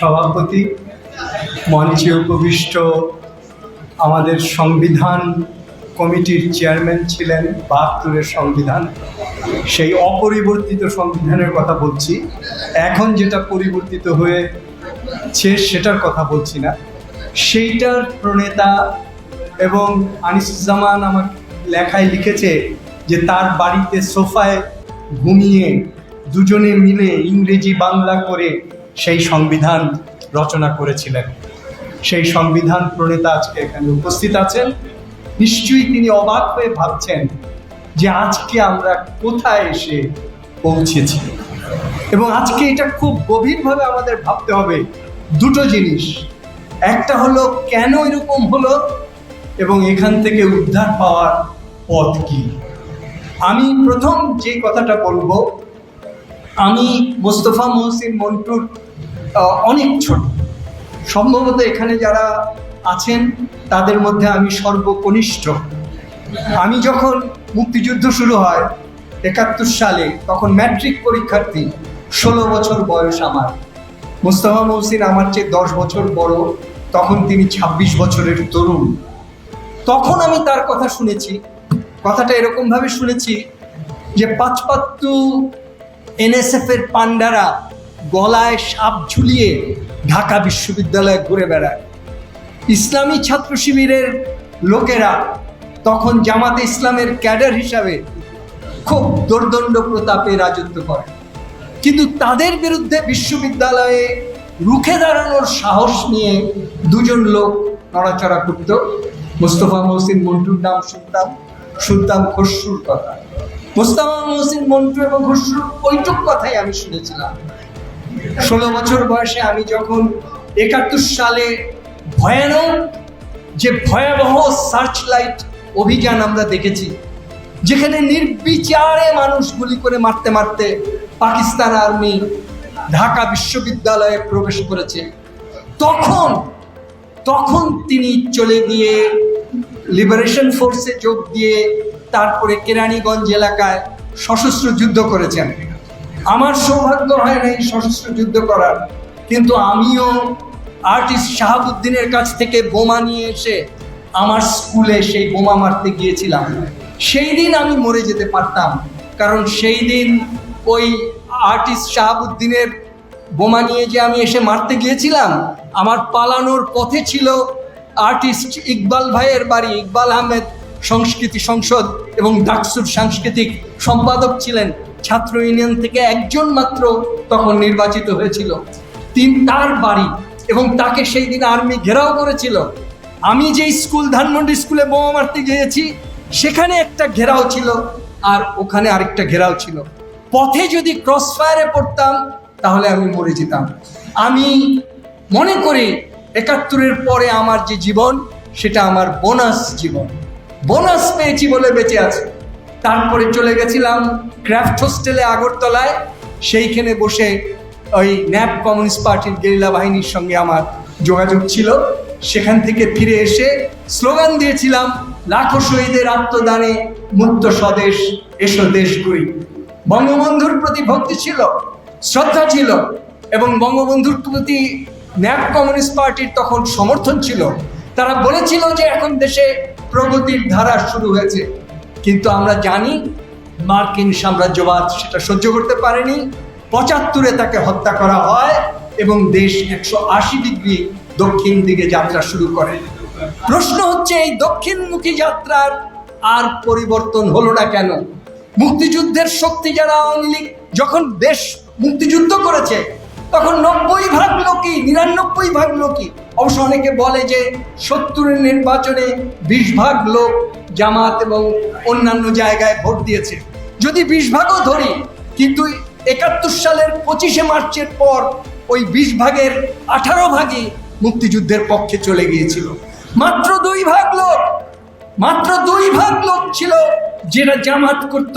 সভাপতি, মঞ্চে উপবিষ্ট আমাদের সংবিধান কমিটির চেয়ারম্যান ছিলেন বাহাত্তরের সংবিধান। সেই অপরিবর্তিত সংবিধানের কথা বলছি। এখন যেটা পরিবর্তিত হয়েছে সেটার কথা বলছি না। সেইটার প্রণেতা এবং আনিসুজ্জামান আমার লেখায় লিখেছে যে তার বাড়িতে সোফায় ঘুমিয়ে দুজনে মিলে ইংরেজি বাংলা করে সেই সংবিধান রচনা করেছিলেন। সেই সংবিধান প্রণেতা আজকে এখানে উপস্থিত আছেন। নিশ্চয়ই তিনি অবাক হয়ে ভাবছেন যে আজকে আমরা কোথায় এসে পৌঁছেছি। এবং আজকে এটা খুব গভীরভাবে আমাদের ভাবতে হবে দুটো জিনিস। একটা হলো, কেন এরকম হলো? এবং এখান থেকে উদ্ধার পাওয়ার পথ কি? আমি প্রথম যে কথাটা বলব, আমি মোস্তফা মহসিন মন্টুর অনেক ছোট। সম্ভবত এখানে যারা আছেন, তাদের মধ্যে আমি সর্বকনিষ্ঠ। আমি যখন মুক্তিযুদ্ধ শুরু হয়, একাত্তর সালে, তখন ম্যাট্রিক পরীক্ষার্থী, ষোলো বছর বয়স আমার। মুস্তফা মহসিন আমার চেয়ে দশ বছর বড়, তখন তিনি ২৬ বছরের তরুণ। তখন আমি তার কথা শুনেছি। কথাটা এরকমভাবে শুনেছি যে পাঁচপাত্তু এনএসএফ এর পান্ডারা গলায় সাপ ঝুলিয়ে ঢাকা বিশ্ববিদ্যালয়ে ঘুরে বেড়ায়। ইসলামী ছাত্র শিবিরের লোকেরা তখন জামাতে ইসলামের ক্যাডার হিসাবে খুব দোর্দণ্ড প্রতাপে রাজত্ব করে। কিন্তু তাদের বিরুদ্ধে বিশ্ববিদ্যালয়ে রুখে দাঁড়ানোর সাহস নিয়ে দুজন লোক নড়াচড়া করত। মোস্তফা মহসিন মন্টুর নাম শুনতাম শুনতাম খসরুর কথা। মোস্তফা মহসিন মন্টু এবং খসরুর ওইটুক কথাই আমি শুনেছিলাম। ষোলো বছর বয়সে আমি যখন একাত্তর সালে ভয়ানক যে ভয়াবহ সার্চ লাইট অভিযান আমরা দেখেছি, যেখানে নির্বিচারে মানুষ গুলি করে মারতে মারতে পাকিস্তান আর্মি ঢাকা বিশ্ববিদ্যালয়ে প্রবেশ করেছে। তখন তখন তিনি চলে গিয়ে লিবারেশন ফোর্সে যোগ দিয়ে তারপরে কেরানীগঞ্জ এলাকায় সশস্ত্র যুদ্ধ করেছেন। আমার সৌভাগ্য হয় নাই সশস্ত্র যুদ্ধ করার। কিন্তু আমিও আর্টিস্ট শাহাবুদ্দিনের কাছ থেকে বোমা নিয়ে এসে আমার স্কুলে সেই বোমা মারতে গিয়েছিলাম। সেই দিন আমি মরে যেতে পারতাম, কারণ সেই দিন ওই আর্টিস্ট শাহাবুদ্দিনের বোমা নিয়ে যে আমি এসে মারতে গিয়েছিলাম, আমার পালানোর পথে ছিল আর্টিস্ট ইকবাল ভাইয়ের বাড়ি। ইকবাল আহমেদ সংস্কৃতি সংসদ এবং ডাকসুর সাংস্কৃতিক সম্পাদক ছিলেন। ছাত্র ইউনিয়ন থেকে একজন মাত্র তখন নির্বাচিত হয়েছিল। তিন তার বাড়ি এবং তাকে সেই দিন আর্মি ঘেরাও করেছিল। আমি যে স্কুল, ধানমন্ডি স্কুলে বোমা মারতে গিয়েছি, সেখানে একটা ঘেরাও ছিল আর ওখানে আরেকটা ঘেরাও ছিল। পথে যদি ক্রস ফায়ারে পড়তাম, তাহলে আমি মরে যেতাম। আমি মনে করি একাত্তরের পরে আমার যে জীবন, সেটা আমার বোনাস জীবন। বোনাস পেয়েছি বলে বেঁচে আছে। তারপরে চলে গেছিলাম ক্রাফট হোস্টেলে আগরতলায়। সেইখানে বসে ওই ন্যাপ কমিউনিস্ট পার্টির গেরিলা বাহিনীর সঙ্গে আমার যোগাযোগ ছিল। সেখান থেকে ফিরে এসে স্লোগান দিয়েছিলাম, লাখো শহীদের আত্মদানে মুক্ত স্বদেশ, এসো দেশ গড়ি বঙ্গবন্ধুর প্রতি ভক্তি ছিল, শ্রদ্ধা ছিল এবং বঙ্গবন্ধুর প্রতি ন্যাপ কমিউনিস্ট পার্টির তখন সমর্থন ছিল। তারা বলেছিল যে এখন দেশে প্রগতির ধারা শুরু হয়েছে। কিন্তু আমরা জানি মার্কিন সাম্রাজ্যবাদ সেটা সহ্য করতে পারেনি। পঁচাত্তরে তাকে হত্যা করা হয় এবং দেশ একশো আশি ডিগ্রি দক্ষিণ দিকে যাত্রা শুরু করে। প্রশ্ন হচ্ছে, এই দক্ষিণমুখী যাত্রার আর পরিবর্তন হলো না কেন? মুক্তিযুদ্ধের শক্তি যারা আওয়ামী লীগ যখন দেশ মুক্তিযুদ্ধ করেছে তখন নব্বই ভাগ লোকই, নিরানব্বই ভাগ লোকই। অবশ্য অনেকে বলে যে সত্তরের নির্বাচনে বিশ ভাগ লোক জামাত এবং অন্যান্য জায়গায় ভোট দিয়েছে। যদি বিশ ভাগও ধরি, কিন্তু একাত্তর সালের পঁচিশে মার্চের পর ওই বিশ ভাগের আঠারো ভাগই মুক্তিযুদ্ধের পক্ষে চলে গিয়েছিল। মাত্র দুই ভাগ লোক, মাত্র দুই ভাগ লোক ছিল যেটা জামাত করত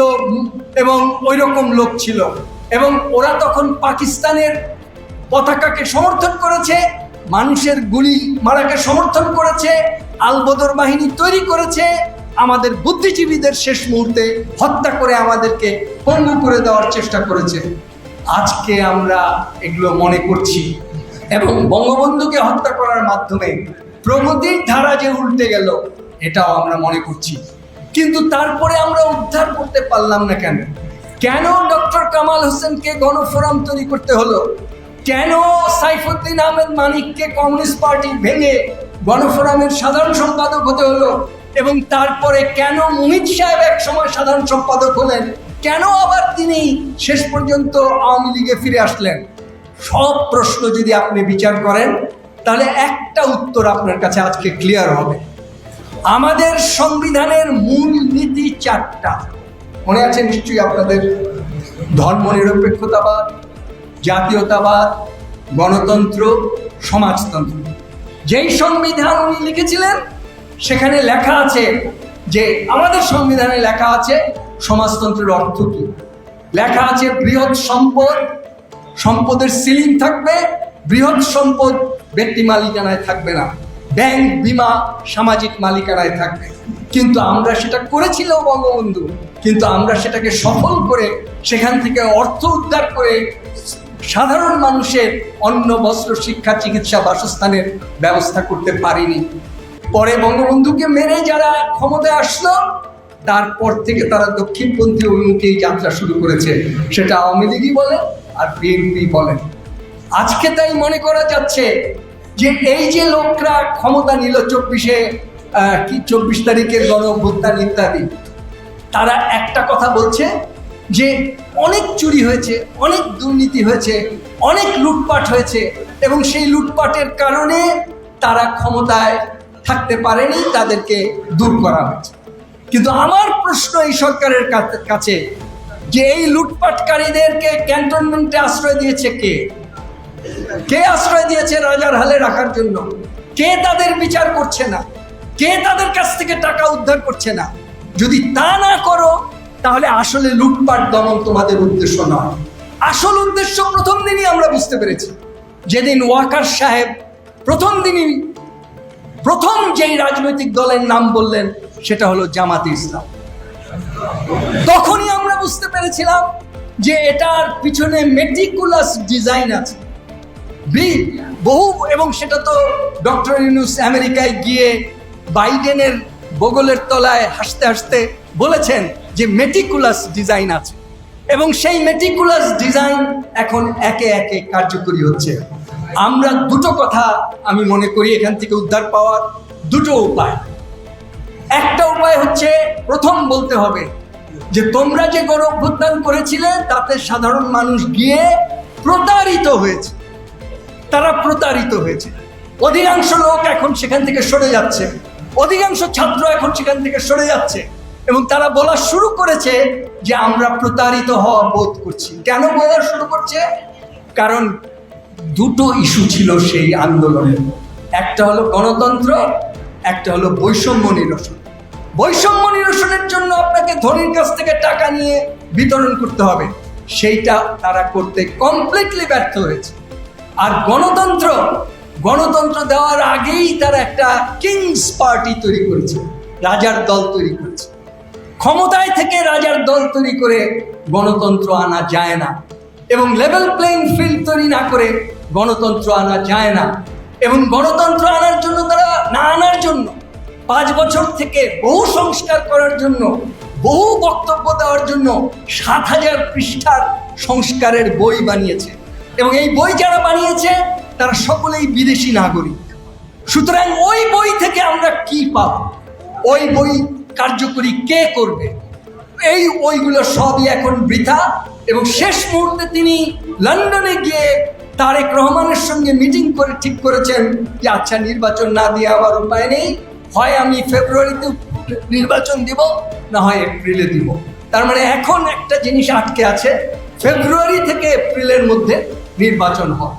এবং ওই রকম লোক ছিল। এবং ওরা তখন পাকিস্তানের পতাকাকে সমর্থন করেছে, মানুষের গুলি মারাকে সমর্থন করেছে, আলবদর বাহিনী তৈরি করেছে, আমাদের বুদ্ধিজীবীদের শেষ মুহূর্তে হত্যা করে আমাদেরকে পঙ্গু করে দেওয়ার চেষ্টা করেছে। আজকে আমরা এগুলো মনে করছি এবং বঙ্গবন্ধুকে হত্যা করার মাধ্যমে প্রগতির ধারা যে উল্টে গেল, এটাও আমরা মনে করছি। কিন্তু তারপরে আমরা উদ্ধার করতে পারলাম না কেন? কেন ডক্টর কামাল হোসেনকে গণফোরাম তৈরি করতে হলো? কেন সাইফুদ্দিন আহমেদ মানিককে কমিউনিস্ট পার্টি ভেঙে গণফোরামের সাধারণ সম্পাদক হতে হলো? এবং তারপরে কেন মুহিত সাহেব এক সময় সাধারণ সম্পাদক হলেন? কেন আবার তিনি শেষ পর্যন্ত আওয়ামী লীগে ফিরে আসলেন? সব প্রশ্ন যদি আপনি বিচার করেন, তাহলে একটা উত্তর আপনার কাছে আজকে ক্লিয়ার হবে। আমাদের সংবিধানের মূল নীতি চারটা। মনে আছে নিশ্চয়ই আপনাদের ধর্মনিরপেক্ষতাবাদ জাতীয়তাবাদ, গণতন্ত্র, সমাজতন্ত্র। যেই সংবিধান উনি লিখেছিলেন, সেখানে লেখা আছে যে, আমাদের সংবিধানে লেখা আছে সমাজতন্ত্রের অর্থ কি? লেখা আছে বৃহৎ সম্পদ, সম্পদের সিলিং থাকবে, বৃহৎ সম্পদ ব্যক্তি মালিকানায় থাকবে না। ব্যাংক, বিমা, সামাজিক মালিকানায় থাকবে। কিন্তু আমরা সেটা করেছিলাম, বঙ্গবন্ধু। কিন্তু আমরা সেটাকে সফল করে সেখান থেকে অর্থ উদ্ধার করে সাধারণ মানুষের অন্ন, বস্ত্র, শিক্ষা, চিকিৎসা, বাসস্থানের ব্যবস্থা করতে পারিনি। পরে বঙ্গবন্ধুকে মেরে যারা ক্ষমতায় আসলো, তারপর থেকে তারা দক্ষিণপন্থী অভিমুখে এই যাত্রা শুরু করেছে। সেটা আওয়ামী লীগই বলে আর বিএনপি বলেন আজকে তাই মনে করা যাচ্ছে যে এই যে লোকরা ক্ষমতা নিল চব্বিশে কি চব্বিশ তারিখের গণ ইত্যাদি, তারা একটা কথা বলছে যে অনেক চুরি হয়েছে, অনেক দুর্নীতি হয়েছে, অনেক লুটপাট হয়েছে এবং সেই লুটপাটের কারণে তারা ক্ষমতায় থাকতে পারেনি, তাদেরকে দূর করা হয়েছে। কিন্তু আমার প্রশ্ন এই সরকারের কাছে- যে এই লুটপাটকারীদেরকে ক্যান্টনমেন্টে আশ্রয় দিয়েছে কে? কে আশ্রয় দিয়েছে রাজার হালে রাখার জন্য? কে তাদের বিচার করছে না? কে তাদের কাছ থেকে টাকা উদ্ধার করছে না? যদি তা না করো তাহলে আসলে লুটপাট দমন তোমাদের উদ্দেশ্য নয়। আসল উদ্দেশ্য প্রথম দিনই আমরা বুঝতে পেরেছি। যেদিন ওয়াকার সাহেব প্রথম দিনই প্রথম যেই রাজনৈতিক দলের নাম বললেন, সেটা হলো জামাতে ইসলাম। তখনই আমরা বুঝতে পেরেছিলাম যে এটার পিছনে মেটিকুলাস ডিজাইন আছে। বহু, এবং সেটা তো ডক্টর ইউনুস আমেরিকায় গিয়ে বাইডেনের বগলের তলায় হাসতে হাসতে বলেছেন যে মেটিকুলাস ডিজাইন আছে। এবং সেই মেটিকুলাস ডিজাইন এখন একে একে কার্যকরী হচ্ছে। আমরা দুটো কথা আমি মনে করি এখান থেকে উদ্ধার পাওয়ার দুটো উপায়। একটা উপায় হচ্ছে প্রথম বলতে হবে যে তোমরা যে গণ অভ্যুত্থান করেছিলে, তাতে সাধারণ মানুষ গিয়ে প্রতারিত হয়েছে। তারা প্রতারিত হয়েছে। অধিকাংশ লোক এখন সেখান থেকে সরে যাচ্ছে। অধিকাংশ ছাত্র এখন সেখান থেকে সরে যাচ্ছে। এবং তারা বলা শুরু করেছে যে আমরা প্রতারিত হওয়া বোধ করছি। কেন বলা শুরু করছে? কারণ দুটো ইস্যু ছিল সেই আন্দোলনের। একটা হলো গণতন্ত্র, একটা হলো বৈষম্য নিরসন। বৈষম্য নিরসনের জন্য আপনাকে ধনীর কাছ থেকে টাকা নিয়ে বিতরণ করতে হবে। সেইটা তারা করতে কমপ্লিটলি ব্যর্থ হয়েছে। আর গণতন্ত্র গণতন্ত্র দেওয়ার আগেই তারা একটা কিংস পার্টি তৈরি করেছে। রাজার দল তৈরি করেছে। ক্ষমতায় থেকে রাজার দল তৈরি করে গণতন্ত্র আনা যায় না এবং লেভেল প্লেইং ফিল্ড তৈরি না করে গণতন্ত্র আনা যায় না এবং গণতন্ত্র আনার জন্য তারা না আনার জন্য পাঁচ বছর থেকে বহু সংস্কার করার জন্য, বহু বক্তব্য দেওয়ার জন্য সাত হাজার পৃষ্ঠার সংস্কারের বই বানিয়েছে। এবং এই বই যারা বানিয়েছে, তারা সকলেই বিদেশি নাগরিক। সুতরাং ওই বই থেকে আমরা কি পাব? ওই বই কার্যকরী কে করবে? এই ওইগুলো সবই এখন বৃথা এবং শেষ মুহূর্তে তিনি লন্ডনে গিয়ে তারেক রহমানের সঙ্গে মিটিং করে ঠিক করেছেন যে আচ্ছা নির্বাচন না দিয়ে আমার উপায় নেই। হয় আমি ফেব্রুয়ারিতে নির্বাচন দিব, না হয় এপ্রিলে দিব। তার মানে এখন একটা জিনিস আটকে আছে, ফেব্রুয়ারি থেকে এপ্রিলের মধ্যে নির্বাচন হয়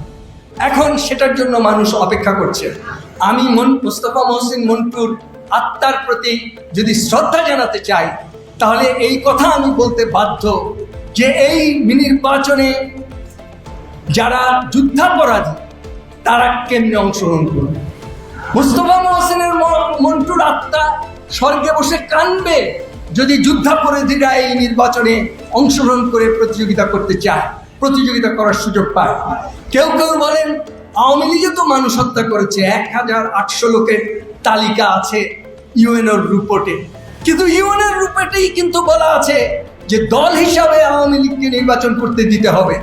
এখন সেটার জন্য মানুষ অপেক্ষা করছে। আমি মন মুস্তফা মহসিন মন্টুর আত্মার প্রতি যদি শ্রদ্ধা জানাতে চাই, তাহলে এই কথা আমি বলতে বাধ্য যে এই নির্বাচনে যারা যুদ্ধাপরাধী, তারা কেন্দ্রে অংশগ্রহণ করবে। মুস্তফা মহসিনের মন্টুর আত্মা স্বর্গে বসে কানবে যদি যুদ্ধাপরাধীরা এই নির্বাচনে অংশগ্রহণ করে প্রতিযোগিতা করতে চায়, প্রতিযোগিতা করার সুযোগ পায়। কেউ কেউ বলেন, আওয়ামী লীগে তো মানুষ হত্যা করেছে, এক হাজার আটশো লোকের তালিকা আছে ইউএনওর রিপোর্টে কিন্তু ইউএনওর রিপোর্টেই কিন্তু বলা আছে যে দল হিসাবে আওয়ামী লীগকে নির্বাচন করতে দিতে হবে।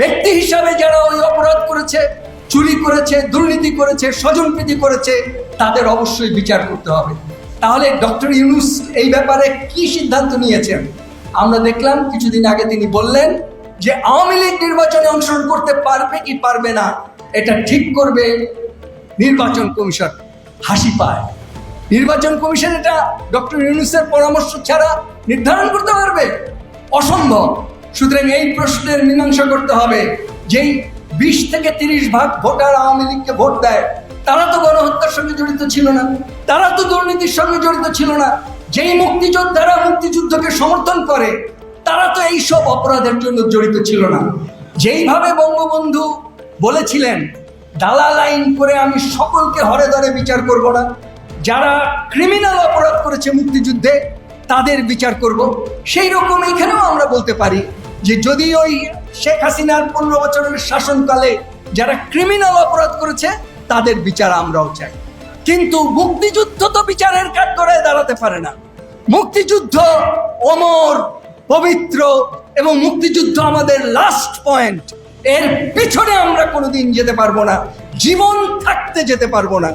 ব্যক্তি হিসাবে যারা ওই অপরাধ করেছে, চুরি করেছে, দুর্নীতি করেছে, স্বজনপ্রীতি করেছে, তাদের অবশ্যই বিচার করতে হবে। তাহলে ডক্টর ইউনুস এই ব্যাপারে কি সিদ্ধান্ত নিয়েছেন? আমরা দেখলাম কিছুদিন আগে তিনি বললেন যে আওয়ামী লীগ নির্বাচনে অংশগ্রহণ করতে পারবে কি পারবে না, এটা ঠিক করবে নির্বাচন কমিশন। হাসি পায়। নির্বাচন কমিশন এটা ডক্টর ইউনুসের পরামর্শ ছাড়া নির্ধারণ করতে পারবে? অসম্ভব। সুতরাং এই প্রশ্নের মীমাংসা করতে হবে। যেই বিশ থেকে তিরিশ ভাগ ভোটার আওয়ামী লীগকে ভোট দেয়, তারা তো গণহত্যার সঙ্গে জড়িত ছিল না। তারা তো দুর্নীতির সঙ্গে জড়িত ছিল না। যেই মুক্তিযোদ্ধারা মুক্তিযুদ্ধকে সমর্থন করে, তারা তো এই সব অপরাধের জন্য জড়িত ছিল না। যেইভাবে বঙ্গবন্ধু বলেছিলেন দালাল আইন করে আমি সকলকে হরে ধরে বিচার করব না। যারা ক্রিমিনাল অপরাধ করেছে মুক্তিযুদ্ধে, তাদের বিচার করব। সেই রকম এখানেও আমরা বলতে পারি যে যদি ওই শেখ হাসিনার পনেরো বছরের শাসনকালে যারা ক্রিমিনাল অপরাধ করেছে, তাদের বিচার আমরাও চাই। কিন্তু মুক্তিযুদ্ধ তো বিচারের কাঠ করে দাঁড়াতে পারে না। মুক্তিযুদ্ধ অমর, পবিত্র এবং মুক্তিযুদ্ধ আমাদের লাস্ট পয়েন্ট এর পিছনে আমরা কোনোদিন যেতে পারব না। জীবন থাকতে যেতে পারব না।